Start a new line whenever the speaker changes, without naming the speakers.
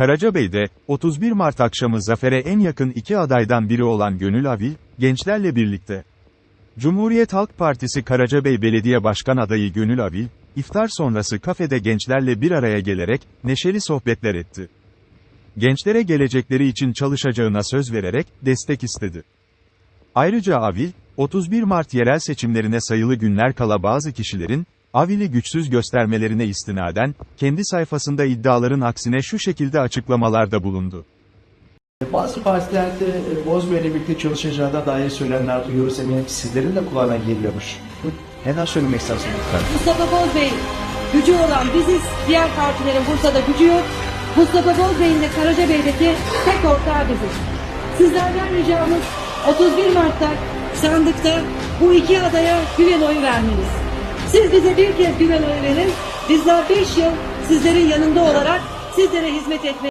Karacabey'de, 31 Mart akşamı zafere en yakın iki adaydan biri olan Gönül Avil, gençlerle birlikte. Cumhuriyet Halk Partisi Karacabey Belediye Başkan adayı Gönül Avil, iftar sonrası kafede gençlerle bir araya gelerek, neşeli sohbetler etti. Gençlere gelecekleri için çalışacağına söz vererek, destek istedi. Ayrıca Avil, 31 Mart yerel seçimlerine sayılı günler kala bazı kişilerin, Avil'i güçsüz göstermelerine istinaden, kendi sayfasında iddiaların aksine şu şekilde açıklamalarda bulundu.
Bazı partilerde e, Bozbey'le birlikte çalışacağına dair söylemler duyuyoruz. Eminim ki sizlerin de kulağına geliyormuş. Neden söylemek istersiniz lütfen?
Mustafa Bozbey gücü olan biziz. Diğer partilerin Bursa'da gücü yok. Mustafa Bozbey'in de Karacabey'deki tek ortağı biziz. Sizlerden ricamız 31 Mart'ta sandıkta bu iki adaya güven oyu vermeniz. Siz bize bir kez güven oyu verin. Bizler 5 yıl sizlerin yanında olarak sizlere hizmet etmeye